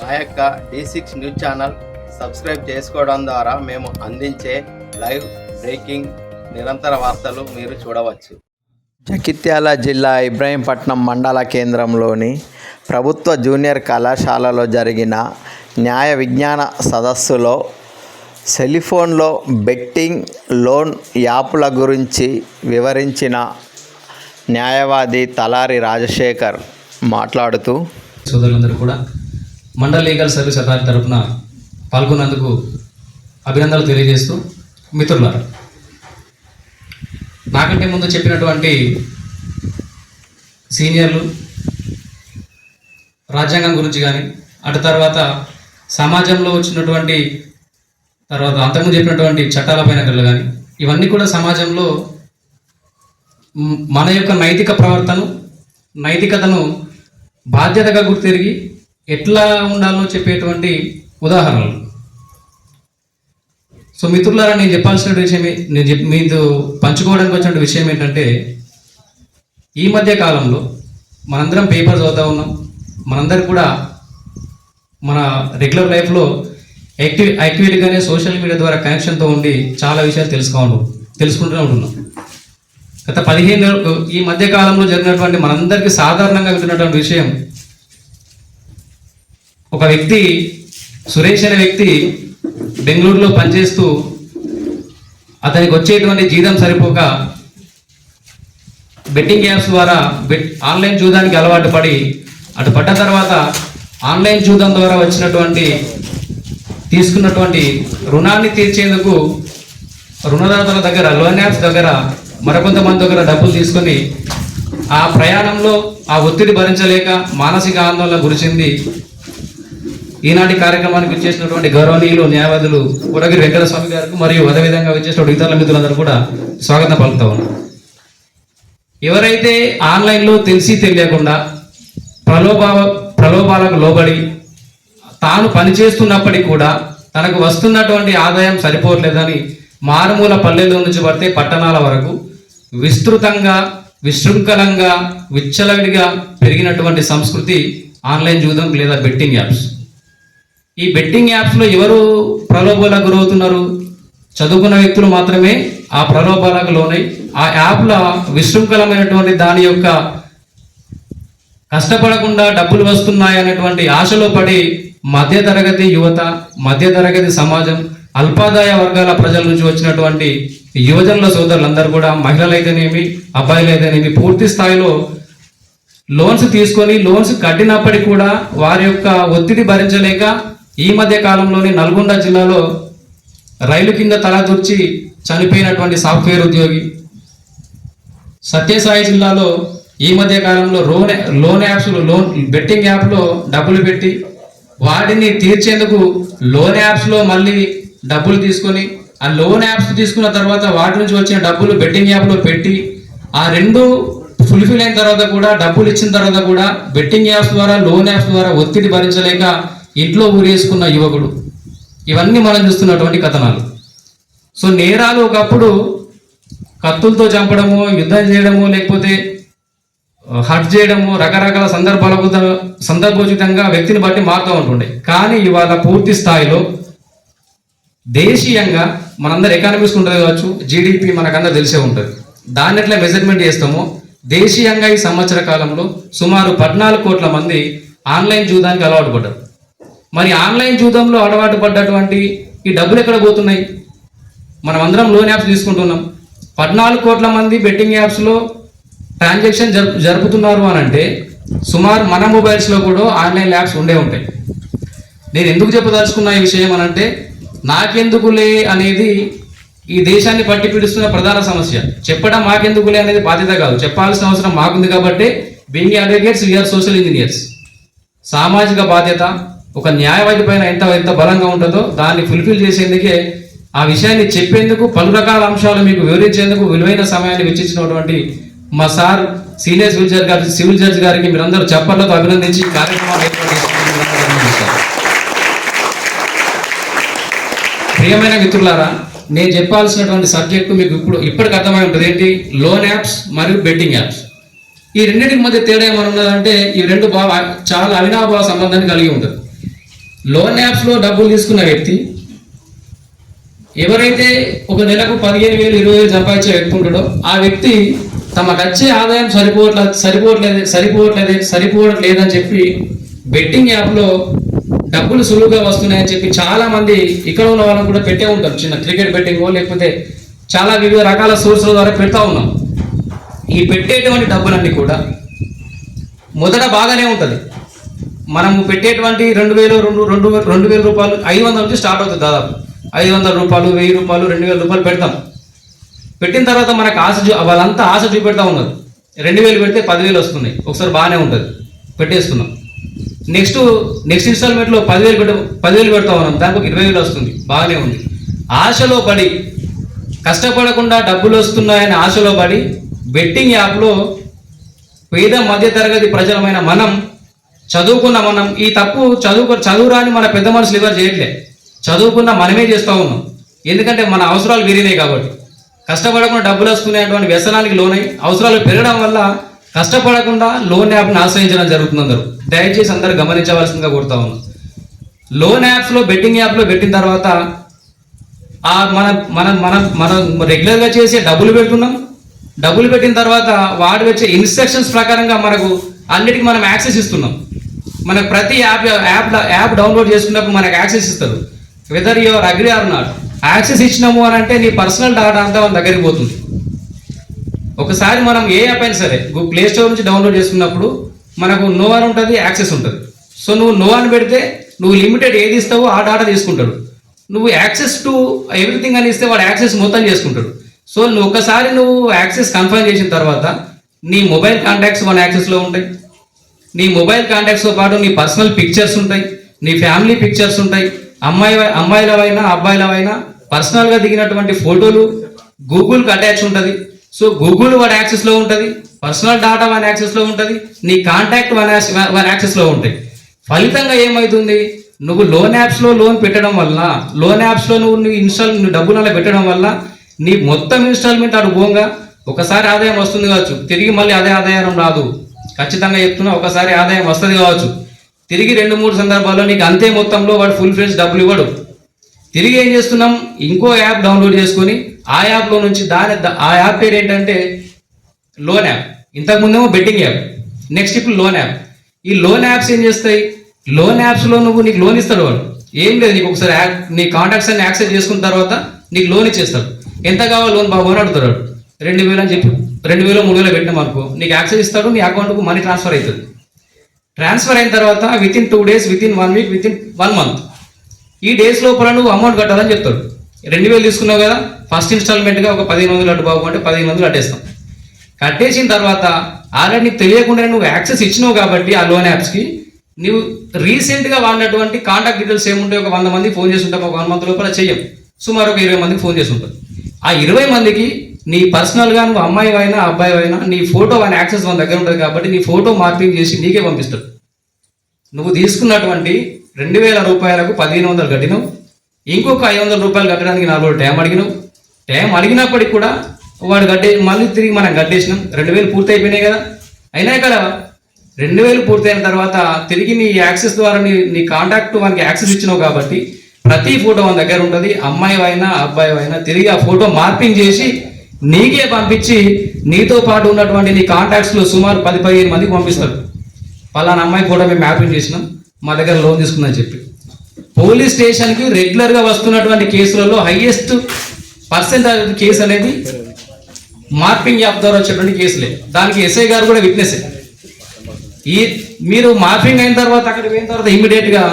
మా యొక్క D six news channel subscribe చేసుకోవడం ద్వారా మేము అందించే లైవ్ బ్రేకింగ్ నిరంతర వార్తలు మీరు చూడవచ్చు. జగిత్యాల జిల్లా ఇబ్రాహీంపట్నం మండల కేంద్రంలోని ప్రభుత్వ జూనియర్ కళాశాలలో జరిగిన న్యాయ విజ్ఞాన సదస్సులో సెలిఫోన్లో బెట్టింగ్ లోన్ యాప్ల గురించి వివరించిన న్యాయవాది తలారి రాజశేఖర్ మాట్లాడుతూ సోదరులందరూ కూడా మండల్ లీగల్ సర్వీస్ అథారిటీ తరఫున పాల్గొన్నందుకు అభినందనలు తెలియజేస్తూ మిత్రులారా నాకంటే ముందు చెప్పినటువంటి సీనియర్లు రాజ్యాంగం గురించి కానీ అటు తర్వాత సమాజంలో వచ్చినటువంటి తర్వాత అంతకుముందు చెప్పినటువంటి చట్టాలపైన కళ్ళు కానీ ఇవన్నీ కూడా సమాజంలో మన యొక్క నైతిక ప్రవర్తన నైతికతను బాధ్యతగా గుర్తిరిగి ఎట్లా ఉండాలో చెప్పేటువంటి ఉదాహరణలు. సో మిత్రులారా నేను చెప్పాల్సిన విషయం నేను చెప్ మీతో పంచుకోవడానికి వచ్చిన విషయం ఏంటంటే ఈ మధ్య కాలంలో మనందరం పేపర్ చదువుతూ ఉన్నాం. మనందరం కూడా మన రెగ్యులర్ లైఫ్లో యాక్టివ్ యాక్టివేట్గానే సోషల్ మీడియా ద్వారా కనెక్షన్తో ఉండి చాలా విషయాలు తెలుసుకోవాలి తెలుసుకుంటూనే ఉంటున్నాం. గత పదిహేను ఈ మధ్య కాలంలో జరిగినటువంటి మనందరికీ సాధారణంగా వింటున్నటువంటి విషయం ఒక వ్యక్తి సురేష్ అనే వ్యక్తి బెంగళూరులో పనిచేస్తూ అతనికి వచ్చేటువంటి జీతం సరిపోక బెట్టింగ్ యాప్స్ ద్వారా బెట్ ఆన్లైన్ చూడడానికి అలవాటు పడి అటు పడ్డ తర్వాత ఆన్లైన్ జూదం ద్వారా వచ్చినటువంటి తీసుకున్నటువంటి రుణాన్ని తీర్చేందుకు రుణదాతల దగ్గర లోన్ యాప్స్ దగ్గర మరికొంతమంది దగ్గర డబ్బులు తీసుకొని ఆ ప్రయాణంలో ఆ ఒత్తిడి భరించలేక మానసిక ఆందోళన గురిచింది ఈనాటి కార్యక్రమానికి విచ్చేసినటువంటి గౌరవనీయులు న్యాయవాదులు ఉరగిరి వెంకట స్వామి గారికి మరియు అదేవిధంగా విచ్చేసినటువంటి ఇతరుల మిత్రులందరూ కూడా స్వాగతం పలుకుతా ఉన్నారు ఎవరైతే ఆన్లైన్లో తెలిసి తెలియకుండా ప్రలోభావ ప్రలోభాలకు లోబడి తాను పనిచేస్తున్నప్పటికీ కూడా తనకు వస్తున్నటువంటి ఆదాయం సరిపోవట్లేదని మారుమూల పల్లెల్లో నుంచి పడితే పట్టణాల వరకు విస్తృతంగా విశృంఖలంగా విచ్చలవిడిగా పెరిగినటువంటి సంస్కృతి ఆన్లైన్ జూదం లేదా బెట్టింగ్ యాప్స్. ఈ బెట్టింగ్ యాప్స్లో ఎవరు ప్రలోభాలకు గురవుతున్నారు? చదువుకున్న వ్యక్తులు మాత్రమే ఆ ప్రలోభాలకు లోనై ఆ యాప్ల విశృంఖలమైనటువంటి దాని యొక్క కష్టపడకుండా డబ్బులు వస్తున్నాయి అనేటువంటి ఆశలో పడి మధ్యతరగతి యువత మధ్యతరగతి సమాజం అల్పాదాయ వర్గాల ప్రజల నుంచి వచ్చినటువంటి యువజనుల సోదరులందరూ కూడా మహిళలైతేనేమి అబ్బాయిలైతేనేమి పూర్తి స్థాయిలో లోన్స్ తీసుకొని లోన్స్ కట్టినప్పటికీ కూడా వారి యొక్క ఒత్తిడి భరించలేక ఈ మధ్య కాలంలోని నల్గొండ జిల్లాలో రైలు కింద తల చనిపోయినటువంటి సాఫ్ట్వేర్ ఉద్యోగి సత్యసాయి జిల్లాలో ఈ మధ్య కాలంలో loan loan apps loan betting యాప్లో డబ్బులు పెట్టి వాటిని తీర్చేందుకు లోన్ యాప్స్లో మళ్ళీ డబ్బులు తీసుకొని ఆ లోన్ యాప్స్ తీసుకున్న తర్వాత వాటి నుంచి వచ్చిన డబ్బులు బెట్టింగ్ యాప్లో పెట్టి ఆ రెండు ఫుల్ఫిల్ అయిన తర్వాత కూడా డబ్బులు ఇచ్చిన తర్వాత కూడా బెట్టింగ్ యాప్స్ ద్వారా లోన్ యాప్స్ ద్వారా ఒత్తిడి భరించలేక ఇంట్లో ఊరేసుకున్న యువకుడు. ఇవన్నీ మనం చూస్తున్నటువంటి కథనాలు. సో నేరాలు ఒకప్పుడు కత్తులతో చంపడము యుద్ధం చేయడము లేకపోతే హట్ చేయడము రకరకాల సందర్భాలకు సందర్భోచితంగా వ్యక్తిని బట్టి మారుతూ ఉంటుండే. కానీ ఇవాళ పూర్తి స్థాయిలో దేశీయంగా మనందరు ఎకానమీస్ ఉంటుంది కావచ్చు జీడిపి మనకందరూ తెలిసే ఉంటుంది. దాన్ని ఎట్లా మెజర్మెంట్ చేస్తామో దేశీయంగా ఈ సంవత్సర కాలంలో సుమారు పద్నాలుగు కోట్ల మంది ఆన్లైన్ జూదానికి అలవాటు పడ్డారు. మరి ఆన్లైన్ జూదంలో అలవాటు పడ్డటువంటి ఈ డబ్బులు ఎక్కడ పోతున్నాయి? మనం అందరం లోన్ యాప్స్ తీసుకుంటున్నాం. పద్నాలుగు కోట్ల మంది బెట్టింగ్ యాప్స్లో ట్రాన్సాక్షన్ జరుపు జరుపుతున్నారు అని అంటే సుమారు మన మొబైల్స్లో కూడా ఆన్లైన్ యాప్స్ ఉండే ఉంటాయి. నేను ఎందుకు చెప్పదలుచుకున్న ఈ విషయం అని అంటే నాకెందుకులే అనేది ఈ దేశాన్ని పట్టి పిడుస్తున్న ప్రధాన సమస్య. చెప్పడం మాకెందుకులే అనేది బాధ్యత కాదు. చెప్పాల్సిన అవసరం మాకుంది కాబట్టి being advocates we're social engineers సామాజిక బాధ్యత ఒక న్యాయవాది పైన ఎంత ఎంత బలంగా ఉంటుందో దాన్ని ఫుల్ఫిల్ చేసేందుకే ఆ విషయాన్ని చెప్పేందుకు పలు రకాల అంశాలు మీకు వివరించేందుకు విలువైన సమయాన్ని వెచ్చించినటువంటి మా సార్ సీనియర్ సివిల్ జడ్జి గారి సివిల్ జడ్జి గారికి మీరందరూ చప్పట్లతో అభినందించి కార్యక్రమాలు ఏర్పాటు ప్రియమైన మిత్రులారా నేను చెప్పాల్సినటువంటి సబ్జెక్టు మీకు ఇప్పుడు ఇప్పటికి అర్థమై ఉంటుంది. ఏంటి? లోన్ యాప్స్ మరియు బెట్టింగ్ యాప్స్. ఈ రెండింటికి మధ్య తేడా ఏమైనా ఉన్నదంటే ఈ రెండు బాగా చాలా అవినాభావ సంబంధాన్ని కలిగి ఉంటుంది. లోన్ యాప్స్లో డబ్బులు తీసుకున్న వ్యక్తి ఎవరైతే ఒక నెలకు పదిహేను వేలు ఇరవై వేలు సంపాదించే వ్యక్తి ఉంటాడో ఆ వ్యక్తి తమకు వచ్చే ఆదాయం సరిపోవట్లేదు సరిపోవట్లేదు సరిపోవట్లేదు సరిపోవట్లేదని చెప్పి బెట్టింగ్ యాప్లో డబ్బులు సులువుగా వస్తున్నాయని చెప్పి చాలా మంది ఇక్కడ ఉన్న వాళ్ళని కూడా పెట్టే ఉంటారు. చిన్న క్రికెట్ బెట్టింగ్ లేకపోతే చాలా వివిధ రకాల సోర్సుల ద్వారా పెడతా ఉన్నాం. ఈ పెట్టేటువంటి డబ్బులన్నీ కూడా మొదట బాగానే ఉంటుంది. మనము పెట్టేటువంటి రెండు వేలు రెండు రెండు రెండు వేల రూపాయలు ఐదు వందల నుంచి స్టార్ట్ అవుతుంది దాదాపు. ఐదు వందల రూపాయలు వెయ్యి రూపాయలు రెండు వేల రూపాయలు పెడతాం. పెట్టిన తర్వాత మనకు ఆశ చూ వాళ్ళంతా ఆశ చూపెడతా ఉన్నారు. రెండు వేలు పెడితే పదివేలు వస్తున్నాయి. ఒకసారి బాగానే ఉంటుంది. పెట్టేస్తున్నాం. నెక్స్ట్ నెక్స్ట్ ఇన్స్టాల్మెంట్లో పదివేలు పెట్ట పదివేలు పెడతా ఉన్నాం. దానికి ఇరవై వేలు వస్తుంది. బాగానే ఉంది. ఆశలో పడి కష్టపడకుండా డబ్బులు వస్తున్నాయని ఆశలో పడి బెట్టింగ్ యాప్లో పేద మధ్యతరగతి ప్రజలమైన మనం చదువుకున్న మనం ఈ తప్పు చదువుకు చదువురాని మన పెద్ద మనుషులు ఎవరు చేయట్లే. చదువుకున్న మనమే చేస్తూ ఉన్నాం. ఎందుకంటే మన అవసరాలు పెరిగినాయి కాబట్టి. కష్టపడకుండా డబ్బులు వస్తున్నటువంటి వ్యసనానికి లోనై అవసరాలు పెరగడం వల్ల కష్టపడకుండా లోన్ యాప్ని ఆశ్రయించడం జరుగుతుంది అందరూ. దయచేసి అందరు గమనించవలసిందిగా కోరుతా ఉన్నాం. లోన్ యాప్స్లో బెట్టింగ్ యాప్లో పెట్టిన తర్వాత ఆ మన మన మన మనం రెగ్యులర్గా చేసే డబ్బులు పెడుతున్నాం. డబ్బులు పెట్టిన తర్వాత వాడు వచ్చే ఇన్స్ట్రక్షన్స్ ప్రకారంగా మనకు అన్నిటికీ మనం యాక్సెస్ ఇస్తున్నాం. మనకు ప్రతి యాప్ యాప్ యాప్ డౌన్లోడ్ చేసుకున్నప్పుడు మనకు యాక్సెస్ ఇస్తారు. Whether your agree or not access ఇచ్చినాము అని అంటే నీ పర్సనల్ డాటా అంతా మన దగ్గరికి పోతుంది. ఒకసారి మనం ఏ యాప్ అయినా సరే ప్లే స్టోర్ నుంచి డౌన్లోడ్ చేసుకున్నప్పుడు మనకు నో అని ఉంటుంది యాక్సెస్ ఉంటుంది. సో నువ్వు నో అని పెడితే నువ్వు లిమిటెడ్ ఏది ఇస్తావో ఆ డాటా తీసుకుంటాడు. నువ్వు యాక్సెస్ టు ఎవ్రీథింగ్ అని ఇస్తే వాడు యాక్సెస్ మొత్తం చేసుకుంటాడు. సో నువ్వు ఒకసారి నువ్వు యాక్సెస్ కన్ఫర్మ్ చేసిన తర్వాత నీ మొబైల్ కాంటాక్ట్స్ మన యాక్సెస్లో ఉంటాయి. నీ మొబైల్ కాంటాక్ట్స్తో పాటు నీ పర్సనల్ పిక్చర్స్ ఉంటాయి నీ ఫ్యామిలీ పిక్చర్స్ ఉంటాయి అమ్మాయి అమ్మాయిలవైనా అబ్బాయిలవైనా పర్సనల్గా దిగినటువంటి ఫోటోలు గూగుల్కి అటాచ్ ఉంటుంది. సో గూగుల్ వాడి యాక్సెస్లో ఉంటుంది పర్సనల్ డాటా వన్ యాక్సెస్లో ఉంటుంది నీ కాంటాక్ట్ వన్ వన్ యాక్సెస్లో ఉంటాయి. ఫలితంగా ఏమవుతుంది నువ్వు లోన్ యాప్స్లో లోన్ పెట్టడం వల్ల లోన్ యాప్స్లో నువ్వు నీ ఇన్స్టాల్ నువ్వు డబ్బులు అలా పెట్టడం వల్ల నీ మొత్తం ఇన్స్టాల్మెంట్ అటు పోగా ఒకసారి ఆదాయం వస్తుంది కావచ్చు తిరిగి మళ్ళీ అదే ఆదాయం రాదు. ఖచ్చితంగా చెప్తున్నా ఒకసారి ఆదాయం వస్తుంది కావచ్చు. తిరిగి రెండు మూడు సందర్భాల్లో నీకు అంతే మొత్తంలో వాడు ఫుల్ ఫ్రెండ్స్ డబ్బులు ఇవ్వడు. తిరిగి ఏం చేస్తున్నాం? ఇంకో యాప్ డౌన్లోడ్ చేసుకొని ఆ యాప్లో నుంచి దాని ఆ యాప్ పేరు ఏంటంటే లోన్ యాప్. ఇంతకుముందేమో బెట్టింగ్ యాప్. నెక్స్ట్ ఇప్పుడు లోన్ యాప్. ఈ లోన్ యాప్స్ ఏం చేస్తాయి? లోన్ యాప్స్లో నువ్వు నీకు లోన్ ఇస్తాడు వాడు. ఏం లేదు నీకు ఒకసారి యాప్ నీ కాంటాక్ట్స్ అన్ని యాక్సెస్ చేసుకున్న తర్వాత నీకు లోన్ ఇచ్చేస్తాడు. ఎంత కావాలి లోన్ బాబు అని అడుగుతాడు రెండు వేలు అని చెప్పి. రెండు వేలు మూడు వేలు పెట్టినాం అనుకో నీకు యాక్సెస్ ఇస్తాడు నీ అకౌంట్కు మనీ ట్రాన్స్ఫర్ అవుతుంది. ట్రాన్స్ఫర్ అయిన తర్వాత within two days within one week within one month ఈ డేస్ లోపల నువ్వు అమౌంట్ కట్టాలని చెప్తాడు. రెండు వేలు తీసుకున్నావు కదా ఫస్ట్ ఇన్స్టాల్మెంట్గా ఒక పదిహేను వందలు అటు బాబు అంటే పదిహేను వందలు అట్టేస్తాం కట్టేసిన తర్వాత ఆల్రెడీ నీకు తెలియకుండా నువ్వు యాక్సెస్ ఇచ్చినావు కాబట్టి ఆ లోన్ యాప్స్కి నువ్వు రీసెంట్గా వాడినటువంటి కాంటాక్ట్ డీటెయిల్స్ ఏముంటాయి ఒక వంద మంది ఫోన్ చేసి ఉంటాం ఒక వన్ మంత్ లోపల చెయ్యం. సుమారు ఒక ఇరవై మందికి ఫోన్ చేసి ఉంటాం. ఆ ఇరవై మందికి నీ పర్సనల్గా నువ్వు అమ్మాయి అయినా అబ్బాయి అయినా నీ ఫోటో ఆయన యాక్సెస్ మన దగ్గర ఉంటుంది కాబట్టి నీ ఫోటో మార్పింగ్ చేసి నీకే పంపిస్తాడు నువ్వు తీసుకున్నటువంటి రెండు వేల రూపాయలకు పదిహేను వందలు కట్టినావు. ఇంకొక ఐదు వందల రూపాయలు కట్టడానికి నాలుగు టైం అడిగినావు. టైం అడిగినప్పటికి కూడా వాడు కట్టే మళ్ళీ తిరిగి మనం కట్టేసినాం. రెండు వేలు పూర్తి అయిపోయినాయి కదా. అయినా కదా రెండు వేలు పూర్తయిన తర్వాత తిరిగి నీ యాక్సెస్ ద్వారా నీ నీ కాంటాక్ట్ వానికి యాక్సెస్ ఇచ్చినావు కాబట్టి ప్రతి ఫోటో మన దగ్గర ఉంటుంది. అమ్మాయి అయినా అబ్బాయి అయినా తిరిగి ఆ ఫోటో మార్పింగ్ చేసి నీకే పంపించి నీతో పాటు ఉన్నటువంటి నీ కాంటాక్ట్స్లో సుమారు పది పదిహేను మందికి పంపిస్తారు. పలానా అమ్మాయి కూడా మేము మ్యాపింగ్ చేసినాం. మా దగ్గర లోన్ తీసుకుందని చెప్పి. పోలీస్ స్టేషన్కి రెగ్యులర్గా వస్తున్నటువంటి కేసులలో హైయెస్ట్ పర్సెంటేజ్ కేసు అనేది మార్పింగ్ యాప్ ద్వారా వచ్చేటువంటి కేసులే. దానికి ఎస్ఐ గారు కూడా విట్నెస్ ఈ మీరు మార్పింగ్ అయిన తర్వాత అక్కడికి పోయిన తర్వాత ఇమీడియట్గా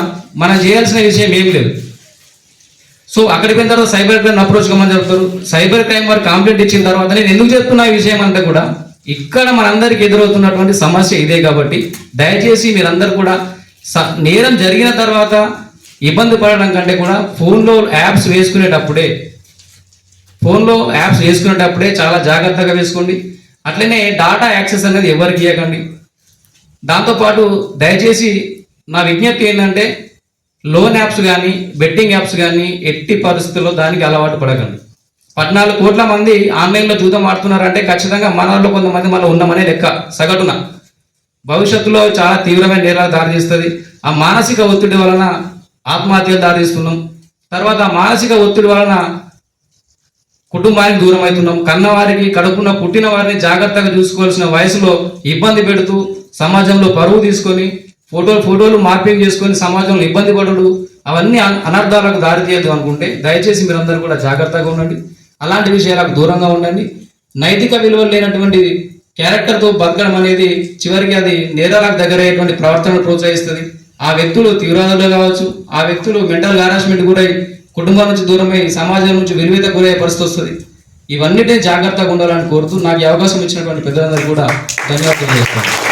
మనం చేయాల్సిన విషయం ఏం లేదు. సో అక్కడికి పోయిన తర్వాత సైబర్ క్రైమ్ అప్రోచ్ కమ్మని చెప్తారు సైబర్ క్రైమ్ వారు కంప్లైంట్ ఇచ్చిన తర్వాత నేను ఎందుకు చెప్తున్నా ఈ విషయం అంతా కూడా ఇక్కడ మనందరికి ఎదురవుతున్నటువంటి సమస్య ఇదే కాబట్టి దయచేసి మీరందరూ కూడా స- నేరం జరిగిన తర్వాత ఇబ్బంది పడడం కంటే కూడా ఫోన్లో యాప్స్ వేసుకునేటప్పుడే ఫోన్లో యాప్స్ వేసుకునేటప్పుడే చాలా జాగ్రత్తగా వేసుకోండి. అట్లనే డాటా యాక్సెస్ అనేది ఎవరికి ఇవ్వకండి దాంతోపాటు దయచేసి నా విజ్ఞప్తి ఏంటంటే లోన్ యాప్స్ కానీ బెట్టింగ్ యాప్స్ కానీ ఎట్టి పరిస్థితుల్లో దానికి అలవాటు పడకండి. పద్నాలుగు కోట్ల మంది ఆన్లైన్లో జూదం ఆడుతున్నారంటే ఖచ్చితంగా మనలో కొంతమంది మళ్ళీ ఉన్నామనే లెక్క సగటున. భవిష్యత్తులో చాలా తీవ్రమైన నేరాలు దారితీస్తుంది ఆ మానసిక ఒత్తిడి వలన ఆత్మహత్యలు దారితీస్తున్నాం తర్వాత మానసిక ఒత్తిడి వలన కుటుంబానికి దూరం అవుతున్నాం. కన్నవారికి కడుపున పుట్టిన వారిని జాగ్రత్తగా చూసుకోవాల్సిన వయసులో ఇబ్బంది పెడుతూ సమాజంలో పరువు తీసుకొని ఫోటోలు ఫోటోలు మార్పింగ్ చేసుకొని సమాజంలో ఇబ్బంది పడడు అవన్నీ అనర్థాలకు దారితీయద్దు అనుకుంటే దయచేసి మీరందరూ కూడా జాగ్రత్తగా ఉండండి. అలాంటి విషయాలకు దూరంగా ఉండండి. నైతిక విలువలు లేనటువంటి క్యారెక్టర్తో బతకడం అనేది చివరికి అది నేరాలకు దగ్గరయ్యేటువంటి ప్రవర్తనను ప్రోత్సహిస్తుంది. ఆ వ్యక్తులు తీవ్రవాదులు కావచ్చు ఆ వ్యక్తులు మెంటల్ హారాస్మెంట్ గురై కుటుంబం నుంచి దూరమై సమాజం నుంచి విలువిత గురయ్యే పరిస్థితి వస్తుంది. ఇవన్నిటిని జాగ్రత్తగా ఉండాలని కోరుతూ నాకు అవకాశం ఇచ్చినటువంటి పెద్దలందరూ కూడా ధన్యవాదాలు చేస్తాను